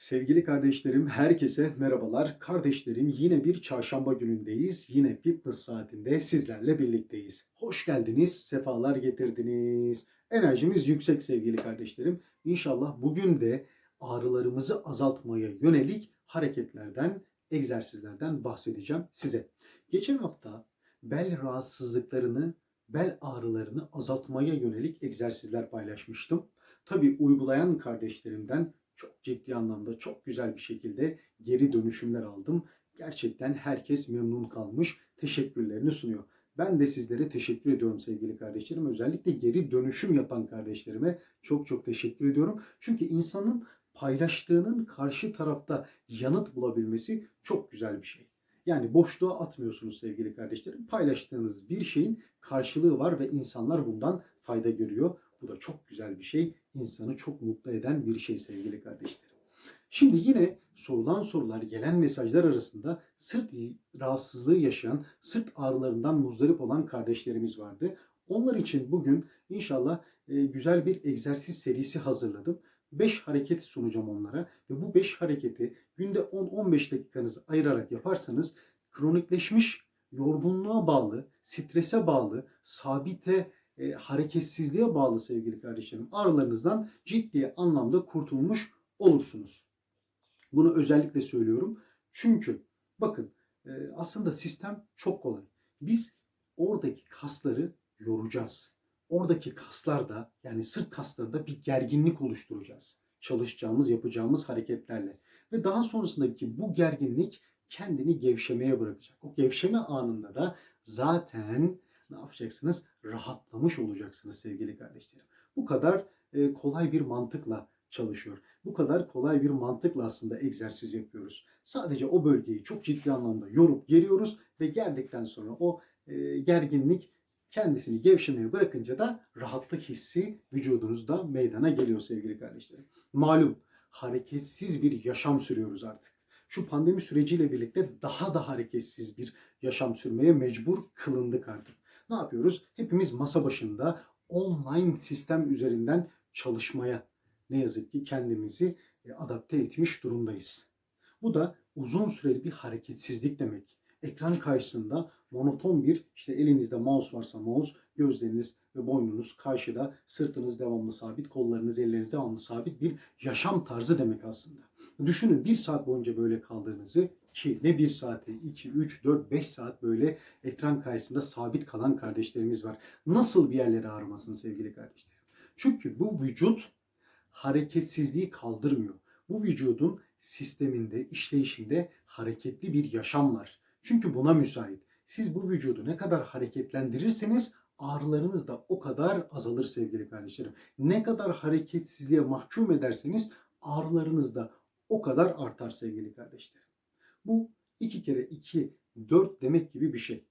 Sevgili kardeşlerim, herkese merhabalar. Kardeşlerim yine bir çarşamba günündeyiz. Yine fitness saatinde sizlerle birlikteyiz. Hoş geldiniz, sefalar getirdiniz. Enerjimiz yüksek sevgili kardeşlerim. İnşallah bugün de ağrılarımızı azaltmaya yönelik hareketlerden, egzersizlerden bahsedeceğim size. Geçen hafta bel rahatsızlıklarını, bel ağrılarını azaltmaya yönelik egzersizler paylaşmıştım. Tabii uygulayan kardeşlerimden çok ciddi anlamda çok güzel bir şekilde geri dönüşümler aldım. Gerçekten herkes memnun kalmış. Teşekkürlerini sunuyor. Ben de sizlere teşekkür ediyorum sevgili kardeşlerim. Özellikle geri dönüşüm yapan kardeşlerime çok çok teşekkür ediyorum. Çünkü insanın paylaştığının karşı tarafta yanıt bulabilmesi çok güzel bir şey. Yani boşluğa atmıyorsunuz sevgili kardeşlerim. Paylaştığınız bir şeyin karşılığı var ve insanlar bundan fayda görüyor. Bu da çok güzel bir şey. İnsanı çok mutlu eden bir şey sevgili kardeşlerim. Şimdi yine sorulan sorular, gelen mesajlar arasında sırt rahatsızlığı yaşayan, sırt ağrılarından muzdarip olan kardeşlerimiz vardı. Onlar için bugün inşallah e, güzel bir egzersiz serisi hazırladım. 5 hareket sunacağım onlara ve bu 5 hareketi günde 10-15 dakikanızı ayırarak yaparsanız kronikleşmiş yorgunluğa bağlı, strese bağlı, sabite e, hareketsizliğe bağlı sevgili kardeşlerim ağrılarınızdan ciddi anlamda kurtulmuş olursunuz. Bunu özellikle söylüyorum. Çünkü bakın e, aslında sistem çok kolay. Biz oradaki kasları yoracağız. Oradaki kaslarda yani sırt kaslarında bir gerginlik oluşturacağız. Çalışacağımız, yapacağımız hareketlerle. Ve daha sonrasındaki bu gerginlik kendini gevşemeye bırakacak. O gevşeme anında da zaten ne yapacaksınız? Rahatlamış olacaksınız sevgili kardeşlerim. Bu kadar e, kolay bir mantıkla çalışıyor. Bu kadar kolay bir mantıkla aslında egzersiz yapıyoruz. Sadece o bölgeyi çok ciddi anlamda yorup geriyoruz ve gerdikten sonra o e, gerginlik kendisini gevşemeye bırakınca da rahatlık hissi vücudunuzda meydana geliyor sevgili kardeşlerim. Malum hareketsiz bir yaşam sürüyoruz artık. Şu pandemi süreciyle birlikte daha da hareketsiz bir yaşam sürmeye mecbur kılındık artık. Ne yapıyoruz? Hepimiz masa başında online sistem üzerinden çalışmaya ne yazık ki kendimizi e, adapte etmiş durumdayız. Bu da uzun süreli bir hareketsizlik demek. Ekran karşısında monoton bir işte elinizde mouse varsa mouse, gözleriniz ve boynunuz karşıda, sırtınız devamlı sabit, kollarınız, elleriniz devamlı sabit bir yaşam tarzı demek aslında. Düşünün bir saat boyunca böyle kaldığınızı ki ne bir saate, iki, üç, dört, beş saat böyle ekran karşısında sabit kalan kardeşlerimiz var. Nasıl bir yerlere ağrımasın sevgili kardeşlerim? Çünkü bu vücut hareketsizliği kaldırmıyor. Bu vücudun sisteminde, işleyişinde hareketli bir yaşam var. Çünkü buna müsait. Siz bu vücudu ne kadar hareketlendirirseniz ağrılarınız da o kadar azalır sevgili kardeşlerim. Ne kadar hareketsizliğe mahkum ederseniz ağrılarınız da o kadar artar sevgili kardeşlerim. Bu iki kere iki, dört demek gibi bir şey.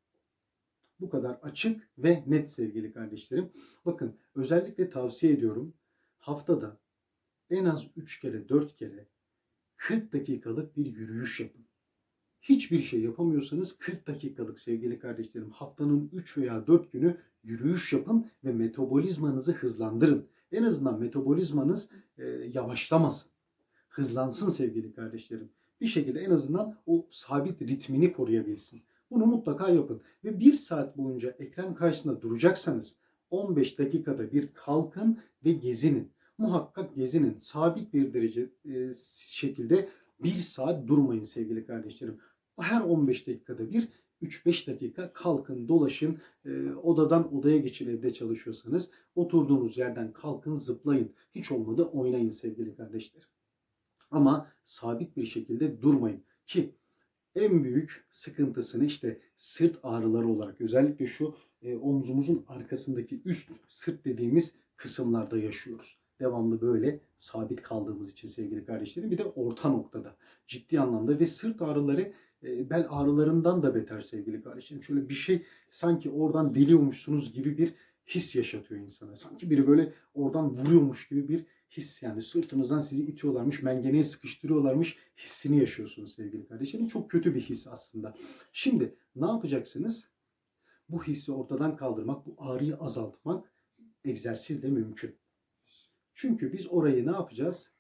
Bu kadar açık ve net sevgili kardeşlerim. Bakın özellikle tavsiye ediyorum. Haftada en az 3 kere 4 kere 40 dakikalık bir yürüyüş yapın. Hiçbir şey yapamıyorsanız 40 dakikalık sevgili kardeşlerim haftanın 3 veya 4 günü yürüyüş yapın ve metabolizmanızı hızlandırın. En azından metabolizmanız e, yavaşlamasın. Hızlansın sevgili kardeşlerim. Bir şekilde en azından o sabit ritmini koruyabilsin. Bunu mutlaka yapın. Ve bir saat boyunca ekran karşısında duracaksanız 15 dakikada bir kalkın ve gezinin muhakkak gezinin. Sabit bir derece e, şekilde bir saat durmayın sevgili kardeşlerim. Her 15 dakikada bir 3-5 dakika kalkın, dolaşın. E, odadan odaya geçin evde çalışıyorsanız. Oturduğunuz yerden kalkın, zıplayın. Hiç olmadı oynayın sevgili kardeşlerim. Ama sabit bir şekilde durmayın. Ki en büyük sıkıntısını işte sırt ağrıları olarak özellikle şu e, omzumuzun arkasındaki üst sırt dediğimiz kısımlarda yaşıyoruz devamlı böyle sabit kaldığımız için sevgili kardeşlerim. Bir de orta noktada ciddi anlamda ve sırt ağrıları e, bel ağrılarından da beter sevgili kardeşlerim. Şöyle bir şey sanki oradan deliyormuşsunuz gibi bir his yaşatıyor insana. Sanki biri böyle oradan vuruyormuş gibi bir his yani sırtınızdan sizi itiyorlarmış, mengeneye sıkıştırıyorlarmış hissini yaşıyorsunuz sevgili kardeşlerim. Çok kötü bir his aslında. Şimdi ne yapacaksınız? Bu hissi ortadan kaldırmak, bu ağrıyı azaltmak egzersizle mümkün. Çünkü biz orayı ne yapacağız?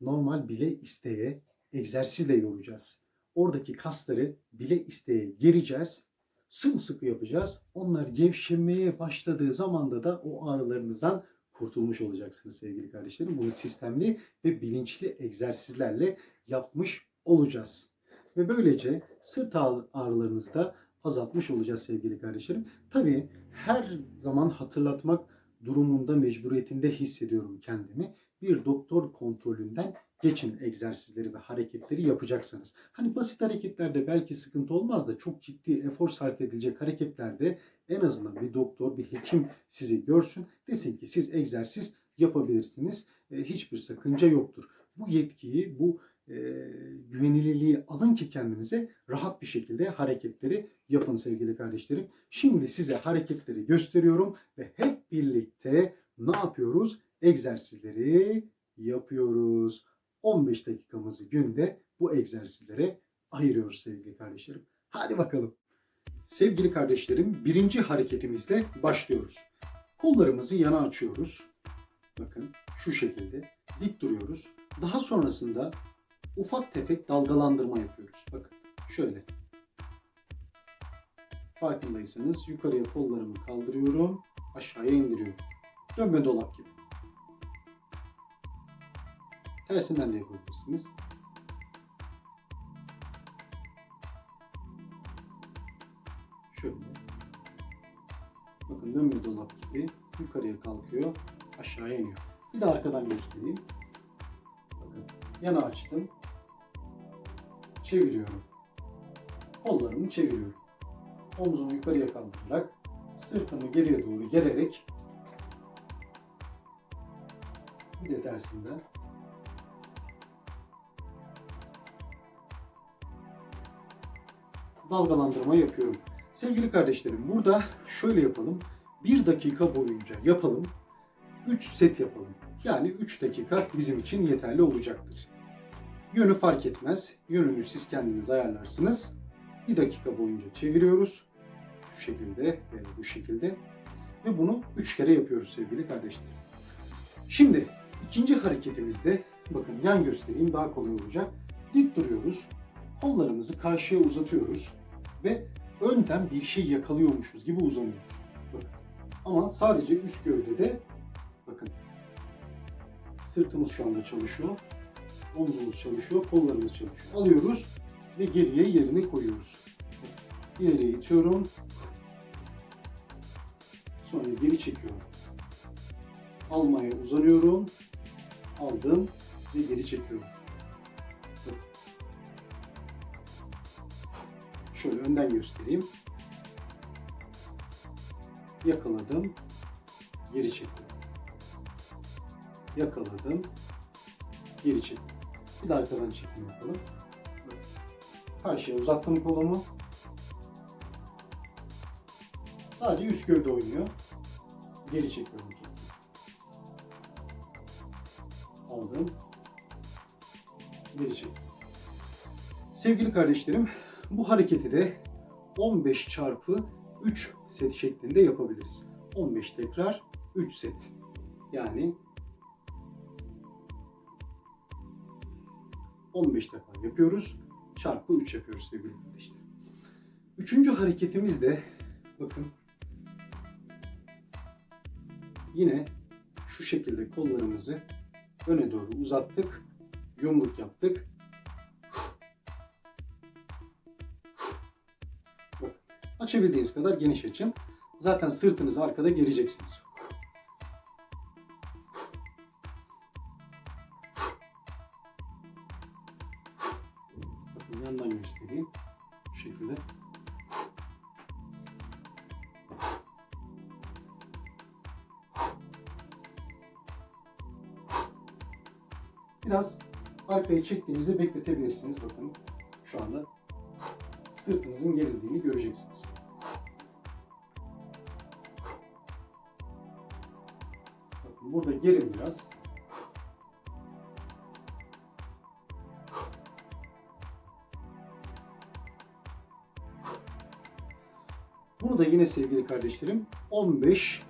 normal bile isteye egzersizle yoracağız. Oradaki kasları bile isteye gereceğiz. Sımsıkı yapacağız. Onlar gevşemeye başladığı zamanda da o ağrılarınızdan kurtulmuş olacaksınız sevgili kardeşlerim. Bunu sistemli ve bilinçli egzersizlerle yapmış olacağız. Ve böylece sırt ağrı- ağrılarınızı da azaltmış olacağız sevgili kardeşlerim. Tabii her zaman hatırlatmak durumunda mecburiyetinde hissediyorum kendimi. Bir doktor kontrolünden geçin egzersizleri ve hareketleri yapacaksanız. Hani basit hareketlerde belki sıkıntı olmaz da çok ciddi efor sarf edilecek hareketlerde en azından bir doktor, bir hekim sizi görsün. Desin ki siz egzersiz yapabilirsiniz. E, hiçbir sakınca yoktur. Bu yetkiyi, bu e, güvenilirliği alın ki kendinize rahat bir şekilde hareketleri yapın sevgili kardeşlerim. Şimdi size hareketleri gösteriyorum ve hep birlikte ne yapıyoruz? Egzersizleri yapıyoruz. 15 dakikamızı günde bu egzersizlere ayırıyoruz sevgili kardeşlerim. Hadi bakalım. Sevgili kardeşlerim birinci hareketimizle başlıyoruz. Kollarımızı yana açıyoruz. Bakın şu şekilde dik duruyoruz. Daha sonrasında ufak tefek dalgalandırma yapıyoruz. Bakın şöyle. Farkındaysanız yukarıya kollarımı kaldırıyorum, aşağıya indiriyorum. Dönme dolap gibi. Tersinden de yapabilirsiniz. Bakın dönme dolap gibi yukarıya kalkıyor, aşağıya iniyor. Bir de arkadan göstereyim. Yana açtım. Çeviriyorum. Kollarımı çeviriyorum. Omzumu yukarıya kaldırarak sırtımı geriye doğru gererek bir de tersinden dalgalandırma yapıyorum. Sevgili kardeşlerim burada şöyle yapalım. 1 dakika boyunca yapalım. 3 set yapalım. Yani 3 dakika bizim için yeterli olacaktır. Yönü fark etmez. Yönünü siz kendiniz ayarlarsınız. 1 dakika boyunca çeviriyoruz. Şu şekilde ve bu şekilde. Ve bunu 3 kere yapıyoruz sevgili kardeşlerim. Şimdi ikinci hareketimizde bakın yan göstereyim daha kolay olacak. Dik duruyoruz. Kollarımızı karşıya uzatıyoruz ve önden bir şey yakalıyormuşuz gibi uzanıyoruz. Ama sadece üst gövdede bakın sırtımız şu anda çalışıyor. Omzumuz çalışıyor, kollarımız çalışıyor. Alıyoruz ve geriye yerine koyuyoruz. İleriye itiyorum. Sonra geri çekiyorum. Almaya uzanıyorum. Aldım ve geri çekiyorum. Şöyle önden göstereyim. Yakaladım. Geri çektim. Yakaladım. Geri çektim. Bir de arkadan çekim yapalım. Karşıya uzattım kolumu. Sadece üst gövde oynuyor. Geri çekiyorum. Aldım. Geri çektim. Sevgili kardeşlerim, bu hareketi de 15 çarpı 3 set şeklinde yapabiliriz. 15 tekrar 3 set. Yani 15 defa yapıyoruz. Çarpı 3 yapıyoruz sevgili kardeşlerim. Üçüncü hareketimiz de bakın yine şu şekilde kollarımızı öne doğru uzattık. Yumruk yaptık. Açabildiğiniz kadar geniş açın. Zaten sırtınızı arkada gereceksiniz. Bakın yandan göstereyim. Bu şekilde. Biraz arkaya çektiğinizde bekletebilirsiniz. Bakın şu anda sırtınızın gerildiğini göreceksiniz. Burada gerin biraz. Bunu da yine sevgili kardeşlerim 15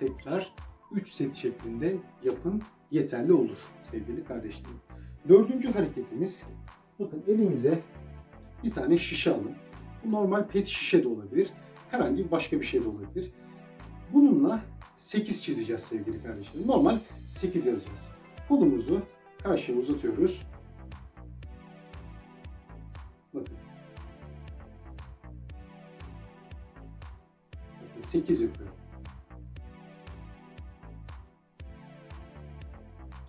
tekrar 3 set şeklinde yapın yeterli olur sevgili kardeşlerim. Dördüncü hareketimiz bakın elinize bir tane şişe alın. Bu normal pet şişe de olabilir. Herhangi başka bir şey de olabilir. Bununla 8 çizeceğiz sevgili kardeşlerim. Normal 8 yazacağız. Kolumuzu karşıya uzatıyoruz. Bakın. Bakın 8 yapıyorum.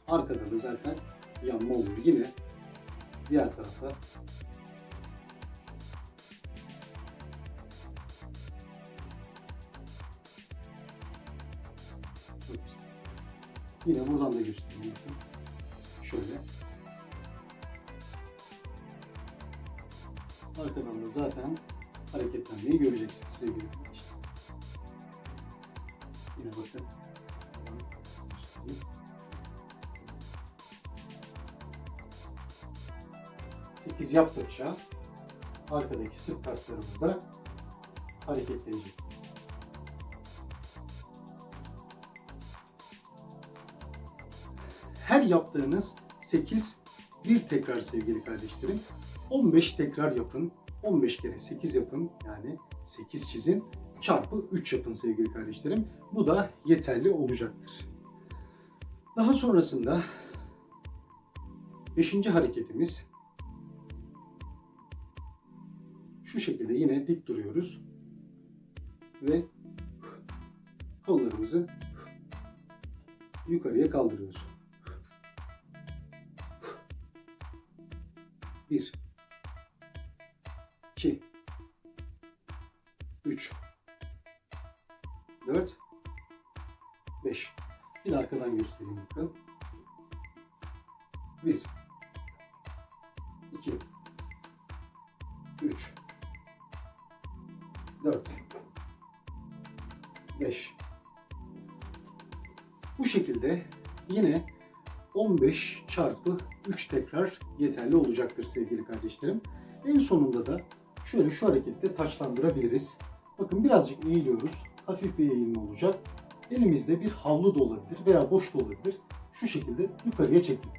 Arkada da zaten yanma oluyor. Yine diğer tarafa Yine buradan da göstereyim. Şöyle. Arkadan da zaten hareketlenmeyi göreceksiniz sevgili arkadaşlar. Yine bakın. Sekiz yaptıkça arkadaki sırt kaslarımız da hareketlenecek. Her yaptığınız 8 bir tekrar sevgili kardeşlerim. 15 tekrar yapın. 15 kere 8 yapın. Yani 8 çizin. Çarpı 3 yapın sevgili kardeşlerim. Bu da yeterli olacaktır. Daha sonrasında 5. hareketimiz şu şekilde yine dik duruyoruz ve kollarımızı yukarıya kaldırıyoruz. 1 2 3 4 5 Bir arkadan göstereyim bakın. 1 2 3 4 5 Bu şekilde yine 15 çarpı 3 tekrar yeterli olacaktır sevgili kardeşlerim. En sonunda da şöyle şu harekette taçlandırabiliriz. Bakın birazcık eğiliyoruz. Hafif bir eğilme olacak. Elimizde bir havlu da olabilir veya boş da olabilir. Şu şekilde yukarıya çekin.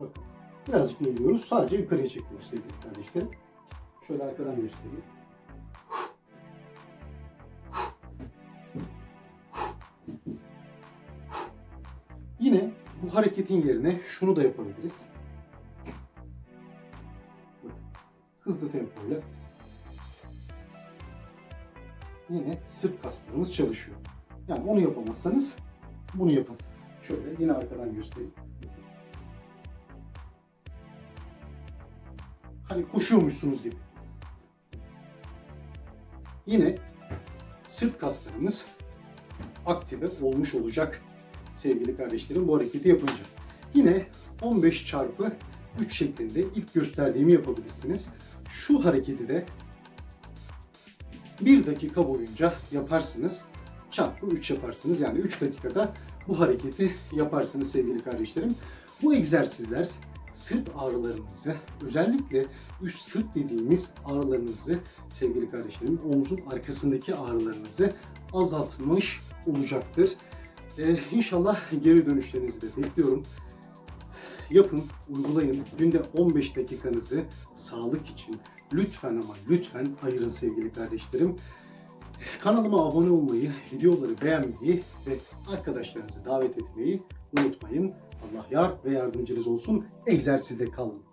Bakın birazcık eğiliyoruz. Sadece yukarıya çekiyoruz sevgili kardeşlerim. Şöyle arkadan göstereyim. Yine bu hareketin yerine şunu da yapabiliriz. Hızlı tempoyla yine sırt kaslarımız çalışıyor. Yani onu yapamazsanız bunu yapın. Şöyle yine arkadan göstereyim. Hani koşuyormuşsunuz gibi. Yine sırt kaslarımız aktive olmuş olacak sevgili kardeşlerim bu hareketi yapınca. Yine 15 çarpı 3 şeklinde ilk gösterdiğimi yapabilirsiniz. Şu hareketi de 1 dakika boyunca yaparsınız. Çarpı 3 yaparsınız. Yani 3 dakikada bu hareketi yaparsınız sevgili kardeşlerim. Bu egzersizler sırt ağrılarınızı, özellikle üst sırt dediğimiz ağrılarınızı sevgili kardeşlerim, omzun arkasındaki ağrılarınızı azaltmış olacaktır. Ee, inşallah geri dönüşlerinizi de bekliyorum. Yapın, uygulayın. Günde 15 dakikanızı sağlık için lütfen ama lütfen ayırın sevgili kardeşlerim. Kanalıma abone olmayı, videoları beğenmeyi ve arkadaşlarınızı davet etmeyi unutmayın. Allah yar ve yardımcınız olsun. Egzersizde kalın.